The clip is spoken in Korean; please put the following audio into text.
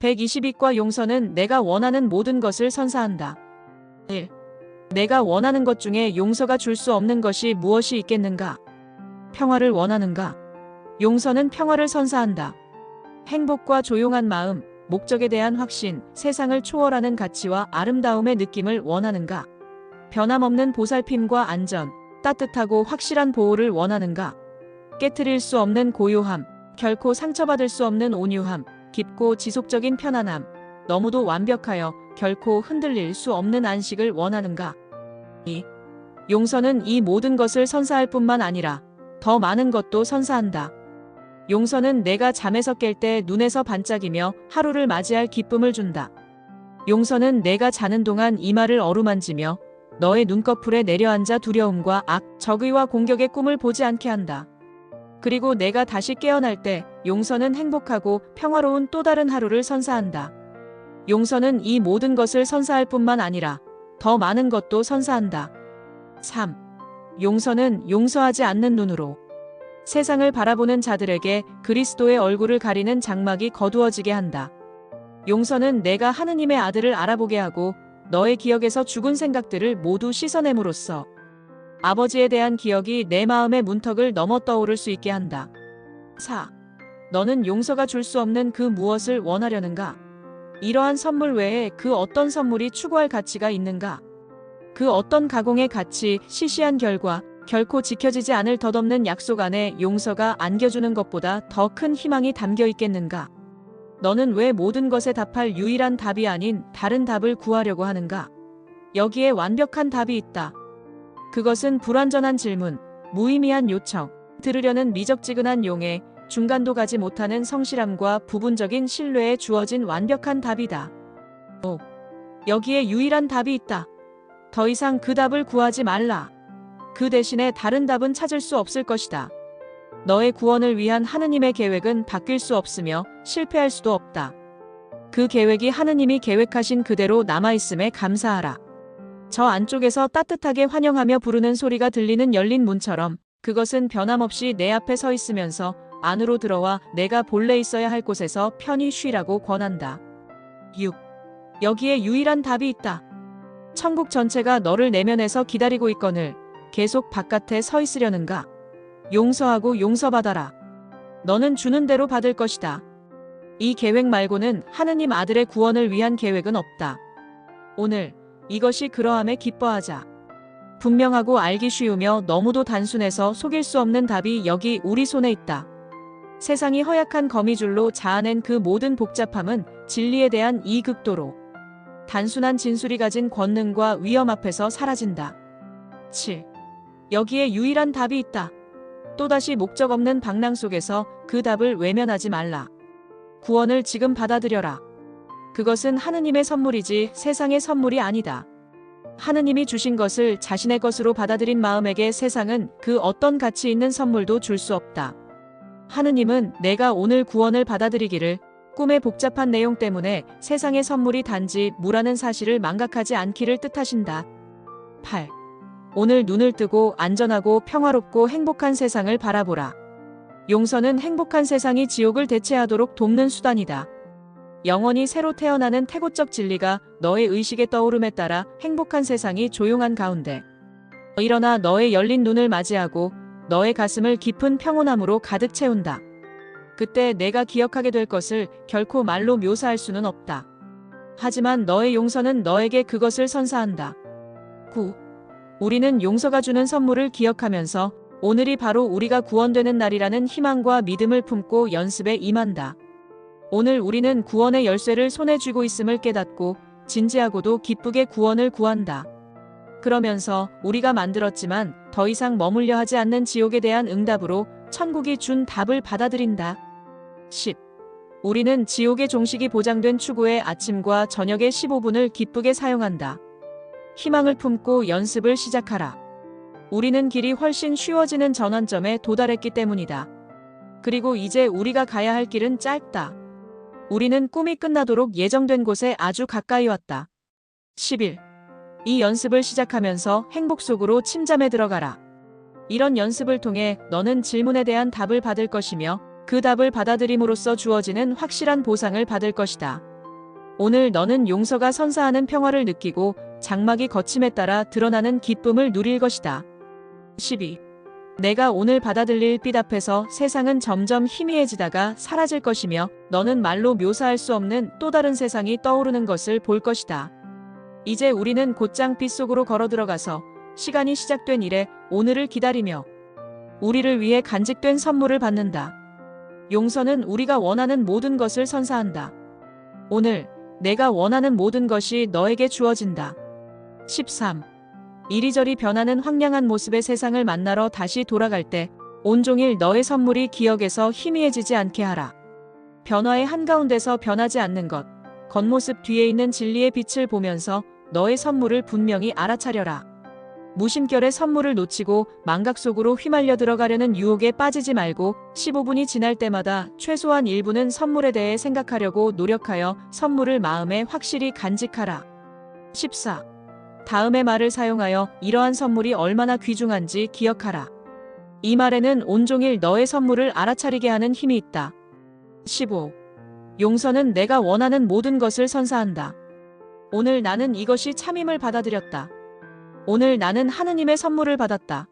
122과 용서는 내가 원하는 모든 것을 선사한다. 1. 내가 원하는 것 중에 용서가 줄 수 없는 것이 무엇이 있겠는가? 평화를 원하는가? 용서는 평화를 선사한다. 행복과 조용한 마음, 목적에 대한 확신, 세상을 초월하는 가치와 아름다움의 느낌을 원하는가? 변함없는 보살핌과 안전, 따뜻하고 확실한 보호를 원하는가? 깨트릴 수 없는 고요함, 결코 상처받을 수 없는 온유함, 깊고 지속적인 편안함, 너무도 완벽하여 결코 흔들릴 수 없는 안식을 원하는가? 2. 용서는 이 모든 것을 선사할 뿐만 아니라 더 많은 것도 선사한다. 용서는 내가 잠에서 깰 때 눈에서 반짝이며 하루를 맞이할 기쁨을 준다. 용서는 내가 자는 동안 이마를 어루만지며 너의 눈꺼풀에 내려앉아 두려움과 악, 적의와 공격의 꿈을 보지 않게 한다. 그리고 내가 다시 깨어날 때 용서는 행복하고 평화로운 또 다른 하루를 선사한다. 용서는 이 모든 것을 선사할 뿐만 아니라 더 많은 것도 선사한다. 3. 용서는 용서하지 않는 눈으로 세상을 바라보는 자들에게 그리스도의 얼굴을 가리는 장막이 거두어지게 한다. 용서는 내가 하느님의 아들을 알아보게 하고 너의 기억에서 죽은 생각들을 모두 씻어냄으로써 아버지에 대한 기억이 내 마음의 문턱을 넘어 떠오를 수 있게 한다. 4. 너는 용서가 줄 수 없는 그 무엇을 원하려는가? 이러한 선물 외에 그 어떤 선물이 추구할 가치가 있는가? 그 어떤 가공의 가치, 시시한 결과, 결코 지켜지지 않을 덧없는 약속 안에 용서가 안겨주는 것보다 더 큰 희망이 담겨 있겠는가? 너는 왜 모든 것에 답할 유일한 답이 아닌 다른 답을 구하려고 하는가? 여기에 완벽한 답이 있다. 그것은 불완전한 질문, 무의미한 요청, 들으려는 미적지근한 용에 중간도 가지 못하는 성실함과 부분적인 신뢰에 주어진 완벽한 답이다. 5. 여기에 유일한 답이 있다. 더 이상 그 답을 구하지 말라. 그 대신에 다른 답은 찾을 수 없을 것이다. 너의 구원을 위한 하느님의 계획은 바뀔 수 없으며 실패할 수도 없다. 그 계획이 하느님이 계획하신 그대로 남아있음에 감사하라. 저 안쪽에서 따뜻하게 환영하며 부르는 소리가 들리는 열린 문처럼 그것은 변함없이 내 앞에 서 있으면서 안으로 들어와 내가 본래 있어야 할 곳에서 편히 쉬라고 권한다. 6. 여기에 유일한 답이 있다. 천국 전체가 너를 내면에서 기다리고 있거늘 계속 바깥에 서 있으려는가? 용서하고 용서받아라. 너는 주는 대로 받을 것이다. 이 계획 말고는 하느님 아들의 구원을 위한 계획은 없다. 오늘 이것이 그러함에 기뻐하자. 분명하고 알기 쉬우며 너무도 단순해서 속일 수 없는 답이 여기 우리 손에 있다. 세상이 허약한 거미줄로 자아낸 그 모든 복잡함은 진리에 대한 이 극도로 단순한 진술이 가진 권능과 위험 앞에서 사라진다. 7. 여기에 유일한 답이 있다. 또다시 목적 없는 방랑 속에서 그 답을 외면하지 말라. 구원을 지금 받아들여라. 그것은 하느님의 선물이지 세상의 선물이 아니다. 하느님이 주신 것을 자신의 것으로 받아들인 마음에게 세상은 그 어떤 가치 있는 선물도 줄 수 없다. 하느님은 내가 오늘 구원을 받아들이기를 꿈의 복잡한 내용 때문에 세상의 선물이 단지 무라는 사실을 망각하지 않기를 뜻하신다. 8. 오늘 눈을 뜨고 안전하고 평화롭고 행복한 세상을 바라보라. 용서는 행복한 세상이 지옥을 대체하도록 돕는 수단이다. 영원히 새로 태어나는 태고적 진리가 너의 의식에 떠오름에 따라 행복한 세상이 조용한 가운데 일어나 너의 열린 눈을 맞이하고 너의 가슴을 깊은 평온함으로 가득 채운다. 그때 내가 기억하게 될 것을 결코 말로 묘사할 수는 없다. 하지만 너의 용서는 너에게 그것을 선사한다. 9. 우리는 용서가 주는 선물을 기억하면서 오늘이 바로 우리가 구원되는 날이라는 희망과 믿음을 품고 연습에 임한다. 오늘 우리는 구원의 열쇠를 손에 쥐고 있음을 깨닫고 진지하고도 기쁘게 구원을 구한다. 그러면서 우리가 만들었지만 더 이상 머물려 하지 않는 지옥에 대한 응답으로 천국이 준 답을 받아들인다. 10. 우리는 지옥의 종식이 보장된 추구의 아침과 저녁의 15분을 기쁘게 사용한다. 희망을 품고 연습을 시작하라. 우리는 길이 훨씬 쉬워지는 전환점에 도달했기 때문이다. 그리고 이제 우리가 가야 할 길은 짧다. 우리는 꿈이 끝나도록 예정된 곳에 아주 가까이 왔다. 10일. 이 연습을 시작하면서 행복 속으로 침잠에 들어가라. 이런 연습을 통해 너는 질문에 대한 답을 받을 것이며 그 답을 받아들임으로써 주어지는 확실한 보상을 받을 것이다. 오늘 너는 용서가 선사하는 평화를 느끼고 장막이 거침에 따라 드러나는 기쁨을 누릴 것이다. 12. 내가 오늘 받아들일 빛 앞에서 세상은 점점 희미해지다가 사라질 것이며 너는 말로 묘사할 수 없는 또 다른 세상이 떠오르는 것을 볼 것이다. 이제 우리는 곧장 빛 속으로 걸어 들어가서 시간이 시작된 이래 오늘을 기다리며 우리를 위해 간직된 선물을 받는다. 용서는 우리가 원하는 모든 것을 선사한다. 오늘 내가 원하는 모든 것이 너에게 주어진다. 13. 이리저리 변하는 황량한 모습의 세상을 만나러 다시 돌아갈 때 온종일 너의 선물이 기억에서 희미해지지 않게 하라. 변화의 한가운데서 변하지 않는 것, 겉모습 뒤에 있는 진리의 빛을 보면서 너의 선물을 분명히 알아차려라. 무심결에 선물을 놓치고 망각 속으로 휘말려 들어가려는 유혹에 빠지지 말고 15분이 지날 때마다 최소한 1분은 선물에 대해 생각하려고 노력하여 선물을 마음에 확실히 간직하라. 14. 다음의 말을 사용하여 이러한 선물이 얼마나 귀중한지 기억하라. 이 말에는 온종일 너의 선물을 알아차리게 하는 힘이 있다. 15. 용서는 내가 원하는 모든 것을 선사한다. 오늘 나는 이것이 참임을 받아들였다. 오늘 나는 하느님의 선물을 받았다.